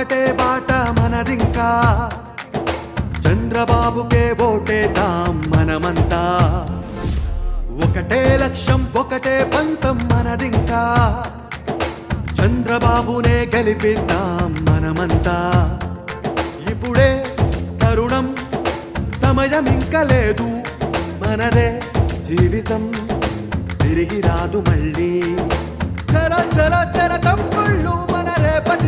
ఒకటే బాట మనదింకా. చంద్రబాబుకే ఓటేద్దాం మనమంతా. ఒకటే లక్ష్యం ఒకటే పంతం మనదింకా. చంద్రబాబునే గెలిపిద్దాం మనమంతా. ఇప్పుడే తరుణం సమయం ఇంకా లేదు. మనదే జీవితం తిరిగి రాదు మళ్ళీ. చల చల చల తమ్ముళ్ళు మన రేపటి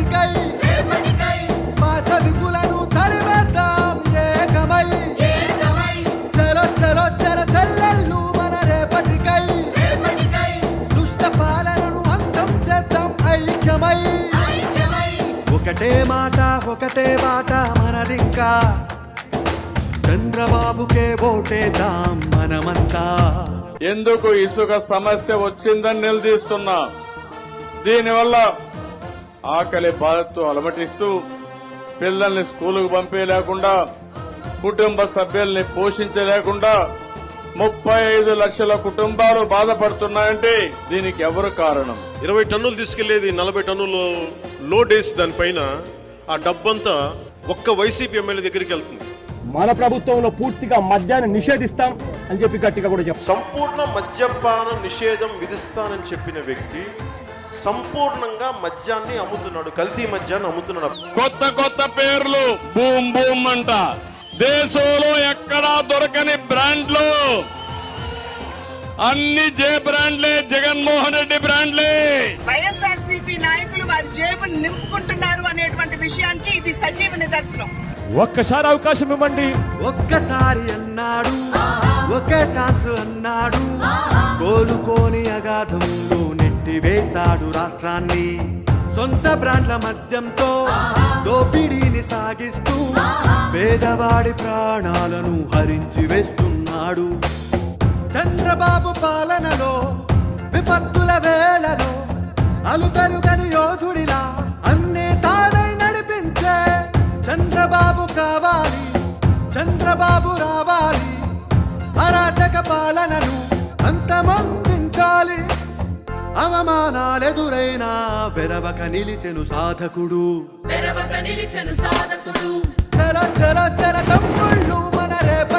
ఐక్యమై. ఒకటే మాట ఒకటే బాట మనదింకా. చంద్రబాబుకే ఓటేద్దాం మనమంతా. ఎందుకు ఇసుక సమస్య వచ్చిందని నిలదీస్తున్నా? దీనివల్ల ఆకలి బాధతో అలమటిస్తూ పిల్లల్ని స్కూలుకు పంపేయలేకుండా కుటుంబ సభ్యుల్ని పోషించలేకుండా ముప్పై ఐదు లక్షల కుటుంబాలు బాధపడుతున్నాయంటే దీనికి ఎవరు కారణం? ఇరవై టన్నులు తీసుకెళ్ళేది నలభై టన్నులు లోడ్ వేసి దానిపైన ఆ డబ్బంతా ఒక్క వైసీపీ ఎమ్మెల్యే దగ్గరికి వెళ్తుంది. మన ప్రభుత్వంలో పూర్తిగా మద్యాన్ని నిషేధిస్తాం అని చెప్పి గట్టిగా కూడా చెప్తాం సంపూర్ణ మద్యపాన నిషేధం విధిస్తానని చెప్పిన వ్యక్తి సంపూర్ణంగా మద్యాన్ని అమ్ముతున్నాడు కల్తీ మద్యాన్ని అమ్ముతున్నాడు. కొత్త కొత్త పేర్లు బూమ్ బూమ్ అంట. దేశంలో ఎక్కడా దొరకని బ్రాండ్లు. అన్ని జే బ్రాండ్లే జగన్మోహన్ రెడ్డి బ్రాండ్లే. వైఎస్ఆర్సీపీ నాయకులు వారి జేబులు నింపుకుంటున్నారు అనేటువంటి విషయానికి ఇది సజీవ నిదర్శనం. ఒక్కసారి అవకాశం ఇవ్వండి. ఒక్కసారి అన్నాడు ఒకే ఛాన్స్ అన్నాడు. కోలుకోని అగాధంలో నెట్టి వేశాడు రాష్ట్రాన్ని. సొంత బ్రాండ్ల మద్యంతో దోపిడీని సాగిస్తూ పేదవాడి ప్రాణాలను హరించి వేస్తున్నాడు. చంద్రబాబు పాలనలో విపత్తుల వేళలో అలుపెరుగని యోధుడిలా అవమానాలెదురైనా వెరవక నిలిచెను సాధకుడు. వెరవక నిలిచెను సాధకుడు. చల చల చల తమ్ముళ్ళు మన రేపటికై